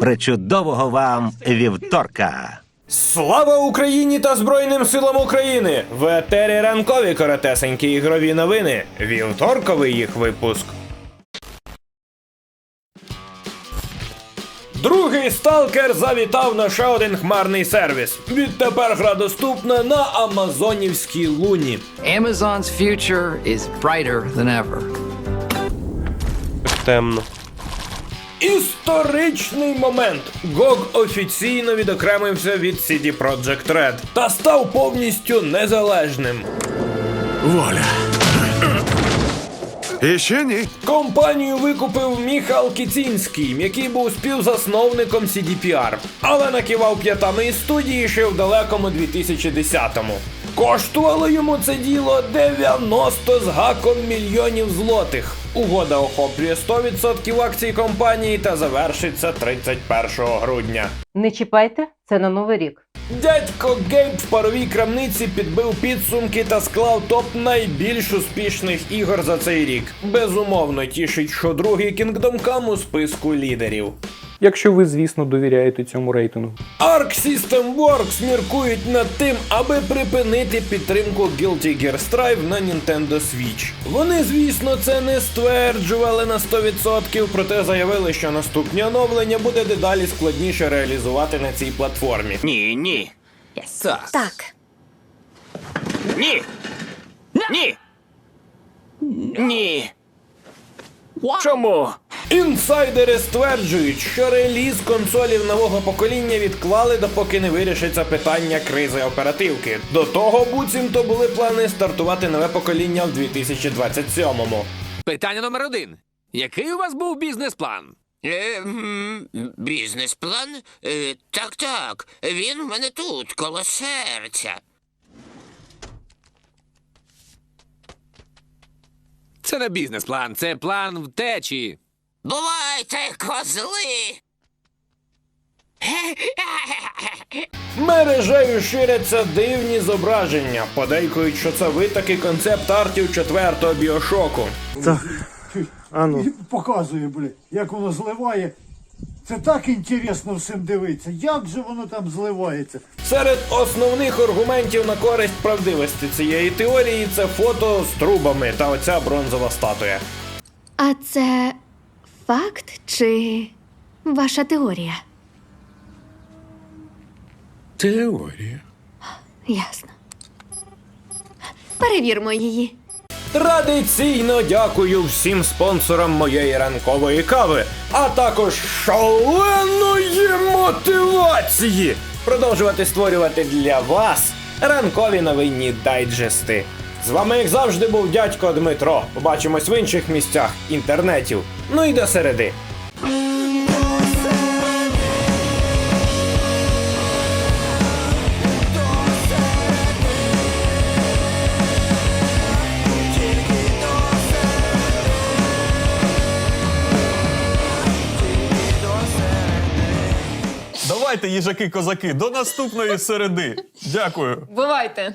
Причудового вам вівторка! Слава Україні та Збройним силам України! В етері ранкові коротесенькі ігрові новини. Вівторковий їх випуск. Другий сталкер завітав на ще один хмарний сервіс. Відтепер гра доступна на Амазонівській луні. Amazon's future is brighter than ever. Темно. Історичний момент. GOG офіційно відокремився від CD Projekt Red та став повністю незалежним. Воля. І ще ні. Компанію викупив Міхал Кіцінський, який був співзасновником CDPR, але накивав п'ятами із студії ще в далекому 2010-му. Коштувало йому це діло 90 з гаком мільйонів злотих. Угода охоплює 100% акцій компанії та завершиться 31 грудня. Не чіпайте, це на новий рік. Дядько Гейб в паровій крамниці підбив підсумки та склав топ найбільш успішних ігор за цей рік. Безумовно, тішить, що другий Kingdom Come у списку лідерів. Якщо ви, звісно, довіряєте цьому рейтингу. Arc System Works міркують над тим, аби припинити підтримку Guilty Gear Strive на Nintendo Switch. Вони, звісно, це не стверджували на 100%, проте заявили, що наступні оновлення буде дедалі складніше реалізувати на цій платформі. Ні, ні. Так. Так. Ні. Ні. Ні. Чому? Інсайдери стверджують, що реліз консолів нового покоління відклали, допоки не вирішиться питання кризи оперативки. До того буцімто були плани стартувати нове покоління в 2027-му. Питання номер один. Який у вас був бізнес-план? Е, бізнес-план? Е, так, так. Він у мене тут, коло серця. Це не бізнес-план, це план втечі. Бувайте, козли! Мережею ширяться дивні зображення. Подейкують, що це витаки концепт артів четвертого біошоку. показує, блін, як воно зливає. Це так інтересно всім дивитися. Як же воно там зливається? Серед основних аргументів на користь правдивості цієї теорії це фото з трубами та оця бронзова статуя. А це факт чи ваша теорія? Теорія. Ясно. Перевірмо її. Традиційно дякую всім спонсорам моєї ранкової кави, а також шаленої мотивації продовжувати створювати для вас ранкові новинні дайджести. З вами, як завжди, був дядько Дмитро. Побачимось в інших місцях інтернетів. Ну і до середи. Давайте, їжаки-козаки, до наступної середи. Дякую. Бувайте!